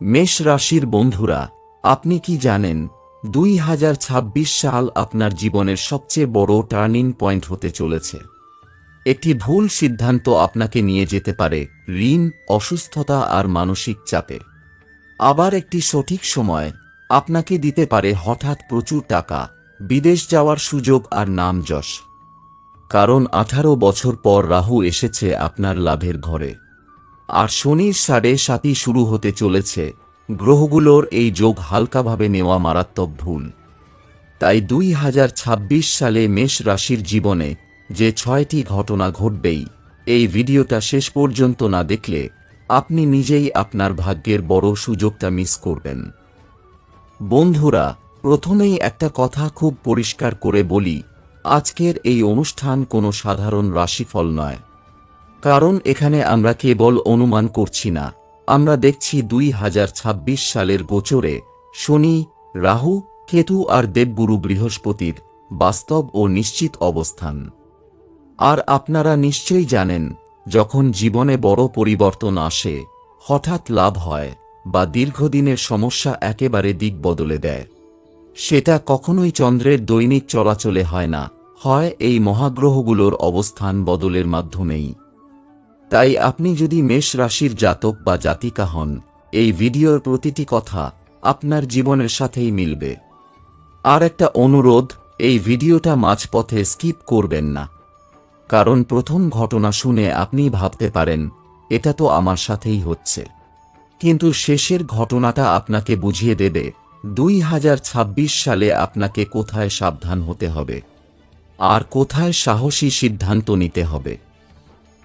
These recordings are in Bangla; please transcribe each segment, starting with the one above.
মেষ রাশির বন্ধুরা, আপনি কি জানেন, দুই হাজার ছাব্বিশ সাল আপনার জীবনের সবচেয়ে বড় টার্নিং পয়েন্ট হতে চলেছে। একটি ভুল সিদ্ধান্ত আপনাকে নিয়ে যেতে পারে ঋণ, অসুস্থতা আর মানসিক চাপে। আবার একটি সঠিক সময় আপনাকে দিতে পারে হঠাৎ প্রচুর টাকা, বিদেশ যাওয়ার সুযোগ আর নাম যশ। কারণ আঠারো বছর পর রাহু এসেছে আপনার লাভের ঘরে। আর শনির সাড়ে সাতই শুরু হতে চলেছে। গ্রহগুলোর এই যোগ হালকাভাবে নেওয়া মারাত্মক ভুল। তাই দুই হাজার ছাব্বিশ সালে মেষ রাশির জীবনে যে ছয়টি ঘটনা ঘটবেই, এই ভিডিওটা শেষ পর্যন্ত না দেখলে আপনি নিজেই আপনার ভাগ্যের বড় সুযোগটা মিস করবেন। বন্ধুরা, প্রথমেই একটা কথা খুব পরিষ্কার করে বলি, আজকের এই অনুষ্ঠান কোনো সাধারণ রাশিফল নয়। কারণ এখানে আমরা কেবল অনুমান করছি না। আমরা দেখছি দুই হাজার ছাব্বিশ সালের গোচরে শনি, রাহু, কেতু আর দেবগুরু বৃহস্পতির বাস্তব ও নিশ্চিত অবস্থান। আর আপনারা নিশ্চয়ই জানেন, যখন জীবনে বড় পরিবর্তন আসে, হঠাৎ লাভ হয় বা দীর্ঘদিনের সমস্যা একেবারে দিক বদলে দেয়। সেটা কখনোই চন্দ্রের দৈনিক চলাচলে হয় না, হয় এই মহাগ্রহগুলোর অবস্থান বদলের মাধ্যমেই। তাই আপনি যদি মেষ রাশির জাতক বা জাতিকা হন, এই ভিডিওর প্রতিটি কথা আপনার জীবনের সাথেই মিলবে। আর একটা অনুরোধ, এই ভিডিওটা মাঝপথে স্কিপ করবেন না। কারণ প্রথম ঘটনা শুনে আপনি ভাবতে পারেন, এটা তো আমার সাথেই হচ্ছে। কিন্তু শেষের ঘটনাটা আপনাকে বুঝিয়ে দেবে, দুই হাজার ছাব্বিশ সালে আপনাকে কোথায় সাবধান হতে হবে। আর কোথায় সাহসী সিদ্ধান্ত নিতে হবে।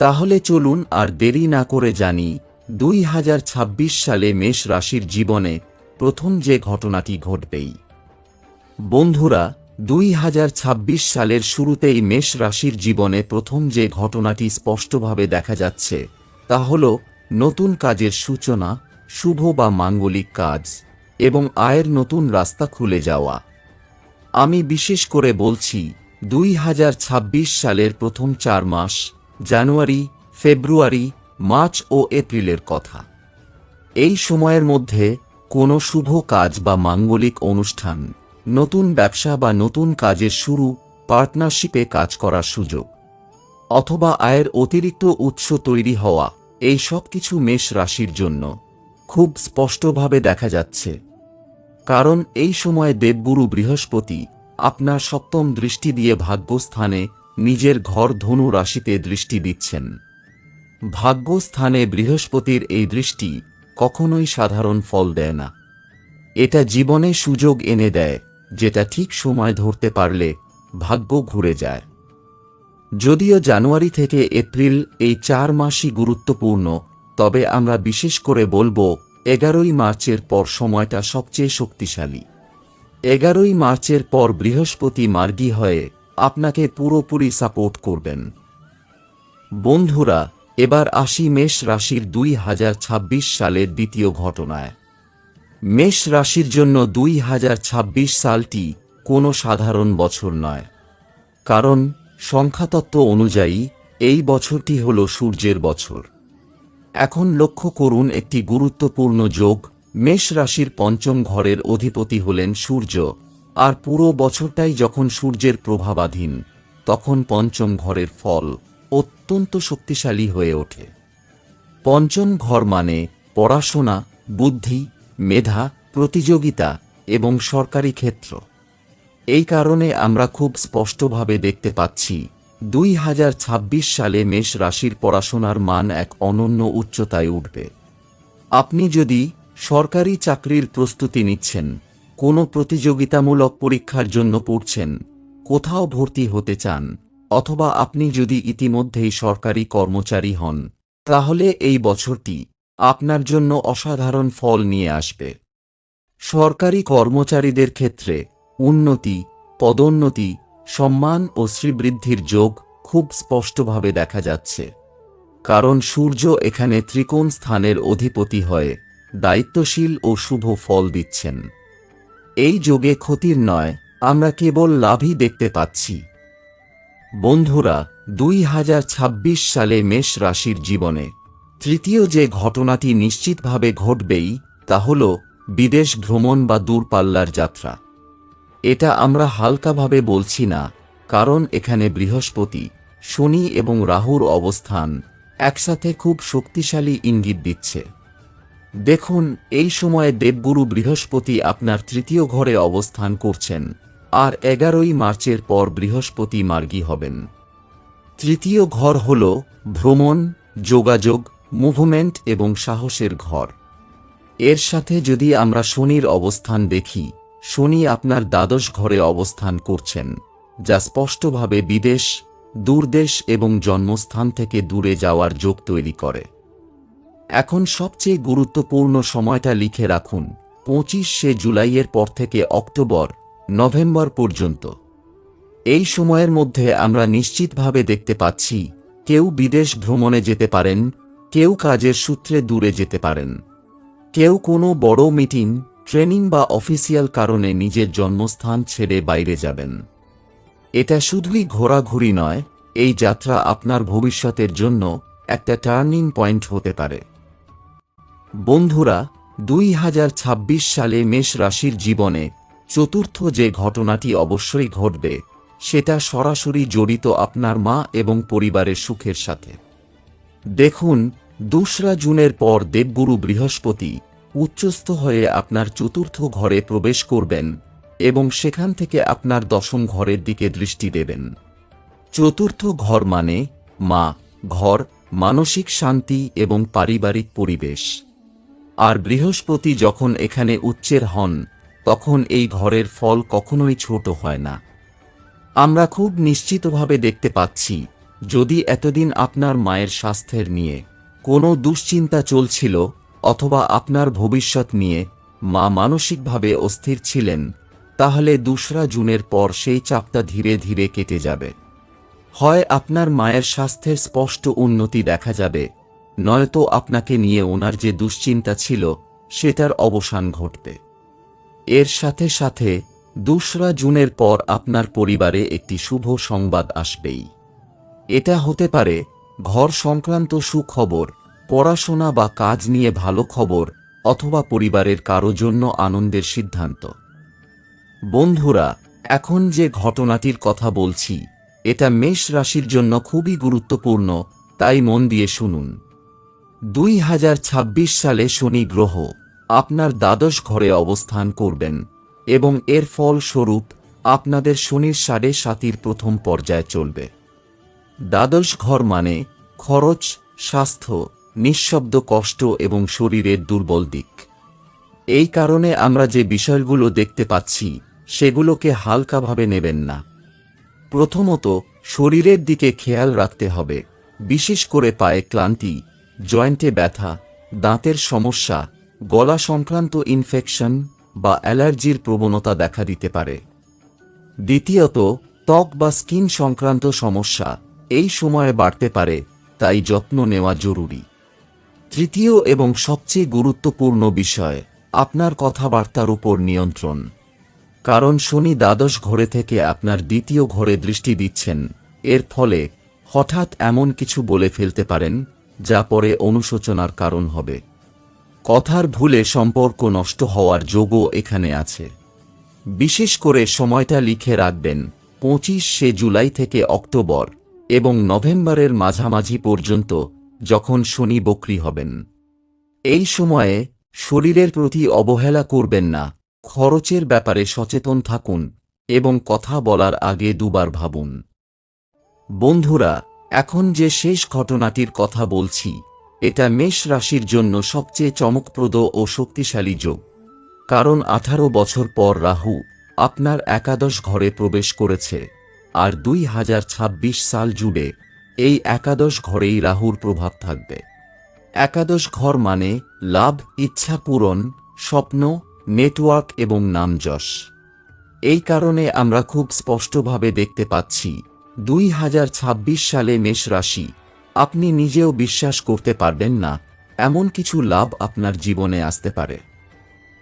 তাহলে চলুন আর দেরি না করে জানি, দুই হাজার ছাব্বিশ সালে মেষ রাশির জীবনে প্রথম যে ঘটনাটি ঘটবেই। বন্ধুরা, দুই হাজার ছাব্বিশ সালের শুরুতেই মেষ রাশির জীবনে প্রথম যে ঘটনাটি স্পষ্টভাবে দেখা যাচ্ছে, তা হল নতুন কাজের সূচনা, শুভ বা মাঙ্গলিক কাজ এবং আয়ের নতুন রাস্তা খুলে যাওয়া। আমি বিশেষ করে বলছি, দুই হাজার ছাব্বিশ সালের প্রথম চার মাস জানুয়ারি, ফেব্রুয়ারি, মার্চ ও এপ্রিলের কথা। এই সময়ের মধ্যে কোনো শুভ কাজ বা মাঙ্গলিক অনুষ্ঠান, নতুন ব্যবসা বা নতুন কাজের শুরু, পার্টনারশিপে কাজ করার সুযোগ, অথবা আয়ের অতিরিক্ত উৎস তৈরি হওয়া, এই সব কিছু মেষ রাশির জন্য খুব স্পষ্টভাবে দেখা যাচ্ছে। কারণ এই সময় দেবগুরু বৃহস্পতি আপনার সপ্তম দৃষ্টি দিয়ে ভাগ্যস্থানে নিজের ঘর ধনু রাশিতে দৃষ্টি দিচ্ছেন। ভাগ্যস্থানে বৃহস্পতির এই দৃষ্টি কখনোই সাধারণ ফল দেয় না। এটা জীবনে সুযোগ এনে দেয়, যেটা ঠিক সময় ধরতে পারলে ভাগ্য ঘুরে যায়। যদিও জানুয়ারি থেকে এপ্রিল এই চার মাসই গুরুত্বপূর্ণ, তবে আমরা বিশেষ করে বলব এগারোই মার্চের পর সময়টা সবচেয়ে শক্তিশালী। এগারোই মার্চের পর বৃহস্পতি মার্গী হয়ে আপনাকে পুরোপুরি সাপোর্ট করবেন। বন্ধুরা, এবার আসি মেষ রাশির দুই হাজার ছাব্বিশ সালের দ্বিতীয় ঘটনায়। মেষ রাশির জন্য দুই হাজার ছাব্বিশ সালটি কোনো সাধারণ বছর নয়। কারণ, সংখ্যাতত্ত্ব অনুযায়ী এই বছরটি হল সূর্যের বছর। এখন লক্ষ্য করুন একটি গুরুত্বপূর্ণ যোগ, মেষ রাশির পঞ্চম ঘরের অধিপতি হলেন সূর্য। আর পুরো বছরটাই যখন সূর্যের প্রভাবাধীন, তখন পঞ্চম ঘরের ফল অত্যন্ত শক্তিশালী হয়ে ওঠে। পঞ্চম ঘর মানে পড়াশোনা, বুদ্ধি, মেধা, প্রতিযোগিতা এবং সরকারি ক্ষেত্র। এই কারণে আমরা খুব স্পষ্টভাবে দেখতে পাচ্ছি, দুই হাজার ছাব্বিশ সালে মেষ রাশির পড়াশোনার মান এক অনন্য উচ্চতায় উঠবে। আপনি যদি সরকারি চাকরির প্রস্তুতি নিচ্ছেন কোনো প্রতিযোগিতামূলক পরীক্ষার জন্য পড়ছেন, কোথাও ভর্তি হতে চান, অথবা আপনি যদি ইতিমধ্যেই সরকারি কর্মচারী হন, তাহলে এই বছরটি আপনার জন্য অসাধারণ ফল নিয়ে আসবে। সরকারি কর্মচারীদের ক্ষেত্রে উন্নতি, পদোন্নতি, সম্মান ও শ্রীবৃদ্ধির যোগ খুব স্পষ্টভাবে দেখা যাচ্ছে। কারণ সূর্য এখানে ত্রিকোণ স্থানের অধিপতি হয়ে দায়িত্বশীল ও শুভ ফল দিচ্ছেন। এই যোগে ক্ষতির নয়, আমরা কেবল লাভই দেখতে পাচ্ছি। বন্ধুরা, দুই হাজার ছাব্বিশ সালে মেষ রাশির জীবনে তৃতীয় যে ঘটনাটি নিশ্চিতভাবে ঘটবেই, তা হল বিদেশ ভ্রমণ বা দূরপাল্লার যাত্রা। এটা আমরা হালকাভাবে বলছি না, কারণ এখানে বৃহস্পতি, শনি এবং রাহুর অবস্থান একসাথে খুব শক্তিশালী ইঙ্গিত দিচ্ছে। দেখুন, এই সময়ে দেবগুরু বৃহস্পতি আপনার তৃতীয় ঘরে অবস্থান করছেন, আর এগারোই মার্চের পর বৃহস্পতি মার্গী হবেন। তৃতীয় ঘর হল ভ্রমণ, যোগাযোগ, মুভমেন্ট এবং সাহসের ঘর। এর সাথে যদি আমরা শনির অবস্থান দেখি, শনি আপনার দ্বাদশ ঘরে অবস্থান করছেন, যা স্পষ্টভাবে বিদেশ, দূরদেশ এবং জন্মস্থান থেকে দূরে যাওয়ার যোগ তৈরি করে। এখন সবচেয়ে গুরুত্বপূর্ণ সময়টা লিখে রাখুন, পঁচিশে জুলাইয়ের পর থেকে অক্টোবর, নভেম্বর পর্যন্ত। এই সময়ের মধ্যে আমরা নিশ্চিতভাবে দেখতে পাচ্ছি, কেউ বিদেশ ভ্রমণে যেতে পারেন, কেউ কাজের সূত্রে দূরে যেতে পারেন। কেউ কোনো বড় মিটিং, ট্রেনিং বা অফিসিয়াল কারণে নিজের জন্মস্থান ছেড়ে বাইরে যাবেন। এটা শুধুই ঘোরাঘুরি নয়, এই যাত্রা আপনার ভবিষ্যতের জন্য একটা টার্নিং পয়েন্ট হতে পারে। বন্ধুরা, দুই হাজার ছাব্বিশ সালে মেষ রাশির জীবনে চতুর্থ যে ঘটনাটি অবশ্যই ঘটবে, সেটা সরাসরি জড়িত আপনার মা এবং পরিবারের সুখের সাথে। দেখুন, দোসরা জুনের পর দেবগুরু বৃহস্পতি উচ্চস্থ হয়ে আপনার চতুর্থ ঘরে প্রবেশ করবেন এবং সেখান থেকে আপনার দশম ঘরের দিকে দৃষ্টি দেবেন। চতুর্থ ঘর মানে মা, ঘর, মানসিক শান্তি এবং পারিবারিক পরিবেশ। আর বৃহস্পতি যখন এখানে উচ্চের হন, তখন এই ঘরের ফল কখনোই ছোট হয় না। আমরা খুব নিশ্চিতভাবে দেখতে পাচ্ছি, যদি এতদিন আপনার মায়ের স্বাস্থ্যের নিয়ে কোনো দুশ্চিন্তা চলছিল, অথবা আপনার ভবিষ্যৎ নিয়ে মা মানসিকভাবে অস্থির ছিলেন, তাহলে দোসরা জুনের পর সেই চাপটা ধীরে ধীরে কেটে যাবে। হয় আপনার মায়ের স্বাস্থ্যের স্পষ্ট উন্নতি দেখা যাবে নয়তো আপনাকে নিয়ে ওনার যে দুশ্চিন্তা ছিল, সেটার অবসান ঘটবে। এর সাথে সাথে, দোসরা জুনের পর আপনার পরিবারে একটি শুভ সংবাদ আসবেই। এটা হতে পারে, ঘর সংক্রান্ত সুখবর, পড়াশোনা বা কাজ নিয়ে ভালো খবর, অথবা পরিবারের কারও জন্য আনন্দের সিদ্ধান্ত। বন্ধুরা, এখন যে ঘটনাটির কথা বলছি, এটা মেষ রাশির জন্য খুবই গুরুত্বপূর্ণ, তাই মন দিয়ে শুনুন। দুই হাজার ছাব্বিশ সালে শনি গ্রহ আপনার দ্বাদশ ঘরে অবস্থান করবেন এবং এর ফলস্বরূপ আপনাদের শনির সাড়ে সাতির প্রথম পর্যায়ে চলবে। দ্বাদশ ঘর মানে খরচ, স্বাস্থ্য, নিঃশব্দ কষ্ট এবং শরীরের দুর্বল দিক। এই কারণে আমরা যে বিষয়গুলো দেখতে পাচ্ছি, সেগুলোকে হালকাভাবে নেবেন না। প্রথমত, শরীরের দিকে খেয়াল রাখতে হবে, বিশেষ করে পায়ে ক্লান্তি জয়েন্টে ব্যথা, দাঁতের সমস্যা, গলা সংক্রান্ত ইনফেকশন বা অ্যালার্জির প্রবণতা দেখা দিতে পারে। দ্বিতীয়ত, ত্বক বা স্কিন সংক্রান্ত সমস্যা এই সময়ে বাড়তে পারে, তাই যত্ন নেওয়া জরুরি। তৃতীয় এবং সবচেয়ে গুরুত্বপূর্ণ বিষয়, আপনার কথাবার্তার উপর নিয়ন্ত্রণ। কারণ শনি দ্বাদশ ঘরে থেকে আপনার দ্বিতীয় ঘরে দৃষ্টি দিচ্ছেন, এর ফলে হঠাৎ এমন কিছু বলে ফেলতে পারেন যা পরে অনুশোচনার কারণ হবে। কথার ভুলে সম্পর্ক নষ্ট হওয়ার যোগও এখানে আছে। বিশেষ করে সময়টা লিখে রাখবেন পঁচিশে জুলাই থেকে অক্টোবর এবং নভেম্বরের মাঝামাঝি পর্যন্ত যখন শনি বক্রি হবেন। এই সময়ে শরীরের প্রতি অবহেলা করবেন না, খরচের ব্যাপারে সচেতন থাকুন এবং কথা বলার আগে দুবার ভাবুন। বন্ধুরা এখন যে শেষ ঘটনাটির কথা বলছি, এটা মেষ রাশির জন্য সবচেয়ে চমকপ্রদ ও শক্তিশালী যোগ। কারণ আঠারো বছর পর রাহু আপনার একাদশ ঘরে প্রবেশ করেছে, আর দুই হাজার ছাব্বিশ সাল জুড়ে এই একাদশ ঘরেই রাহুর প্রভাব থাকবে। একাদশ ঘর মানে লাভ, ইচ্ছা পূরণ, স্বপ্ন, নেটওয়ার্ক এবং নামযশ। এই কারণে আমরা খুব স্পষ্টভাবে দেখতে পাচ্ছি দুই হাজার ছাব্বিশ সালে মেষ রাশি। আপনি নিজেও বিশ্বাস করতে পারবেন না, এমন কিছু লাভ আপনার জীবনে আসতে পারে।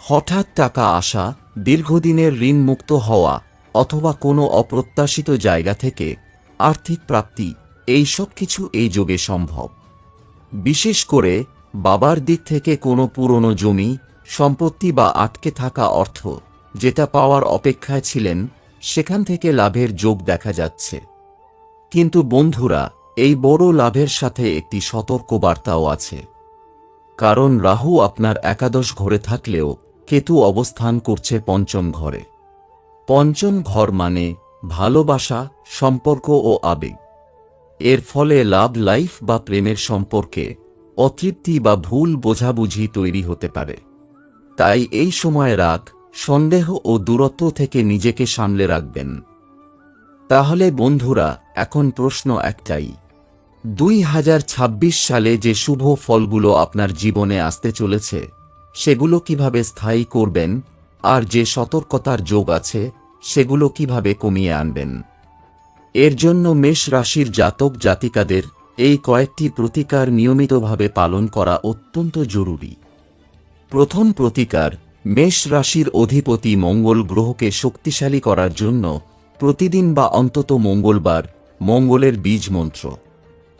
হঠাৎ টাকা আসা, দীর্ঘদিনের ঋণ মুক্ত হওয়া, অথবা কোনো অপ্রত্যাশিত জায়গা থেকে আর্থিক প্রাপ্তি, এই সব কিছু এই যোগে সম্ভব। বিশেষ করে বাবার দিক থেকে কোনো পুরনো জমি, সম্পত্তি বা আটকে থাকা অর্থ, যেটা পাওয়ার অপেক্ষায় ছিলেন, সেখান থেকে লাভের যোগ দেখা যাচ্ছে। কিন্তু বন্ধুরা, এই বড় লাভের সাথে একটি সতর্ক বার্তাও আছে। কারণ রাহু আপনার একাদশ ঘরে থাকলেও কেতু অবস্থান করছে পঞ্চম ঘরে। পঞ্চম ঘর মানে ভালোবাসা, সম্পর্ক ও আবেগ। এর ফলে লাভ লাইফ বা প্রেমের সম্পর্কে অতৃপ্তি বা ভুল বোঝাবুঝি তৈরি হতে পারে। তাই এই সময় রাগ, সন্দেহ ও দূরত্ব থেকে নিজেকে সামলে রাখবেন। তাহলে বন্ধুরা, এখন প্রশ্ন একটাই। দুই হাজার ছাব্বিশ সালে যে শুভ ফলগুলো আপনার জীবনে আসতে চলেছে, সেগুলো কীভাবে স্থায়ী করবেন, আর যে সতর্কতার যোগ আছে, সেগুলো কীভাবে কমিয়ে আনবেন? এর জন্য মেষ রাশির জাতক জাতিকাদের এই কয়েকটি প্রতিকার নিয়মিতভাবে পালন করা অত্যন্ত জরুরি। প্রথম প্রতিকার, মেষ রাশির অধিপতি মঙ্গল গ্রহকে শক্তিশালী করার জন্য প্রতিদিন বা অন্তত মঙ্গলবার মঙ্গলের বীজ মন্ত্র।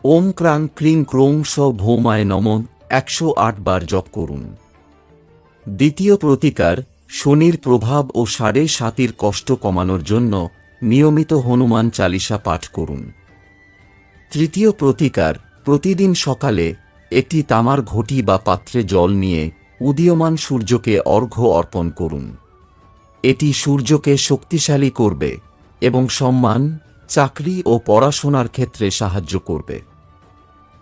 ওম ক্রাং ক্রিং ক্রোং স ভৌমায় নমন একশো বার জপ করুন। দ্বিতীয় প্রতিকার, শনির প্রভাব ও সাড়ে সাতির কষ্ট কমানোর জন্য নিয়মিত হনুমান চালিসা পাঠ করুন। তৃতীয় প্রতিকার, প্রতিদিন সকালে একটি তামার ঘটি বা পাত্রে জল নিয়ে উদীয়মান সূর্যকে অর্ঘ্য অর্পণ করুন। এটি সূর্যকে শক্তিশালী করবে। এবং সম্মান চাকরি ও পড়াশোনার ক্ষেত্রে সাহায্য করবে।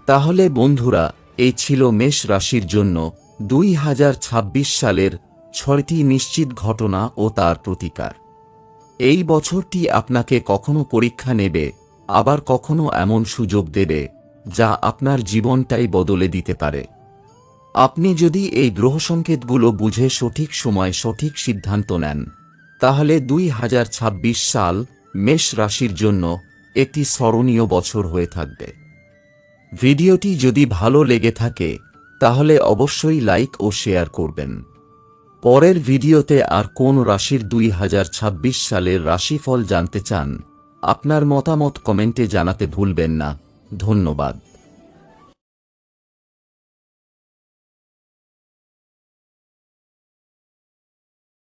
তাহলে বন্ধুরা, এই ছিল মেষ রাশির জন্য দুই হাজার ছাব্বিশ সালের ছয়টি নিশ্চিত ঘটনা ও তার প্রতিকার। এই বছরটি আপনাকে কখনো পরীক্ষা নেবে, আবার কখনো এমন সুযোগ দেবে, যা আপনার জীবনটাই বদলে দিতে পারে। আপনি যদি এই গ্রহ সংকেতগুলো বুঝে সঠিক সময় সঠিক সিদ্ধান্ত নেন তাহলে দুই হাজার ছাব্বিশ সাল মেষ রাশির জন্য একটি স্মরণীয় বছর হয়ে থাকবে। ভিডিওটি যদি ভালো লেগে থাকে, তাহলে অবশ্যই লাইক ও শেয়ার করবেন। পরের ভিডিওতে আর কোন রাশির দুই হাজার ছাব্বিশ সালের রাশিফল জানতে চান, আপনার মতামত কমেন্টে জানাতে ভুলবেন না। ধন্যবাদ।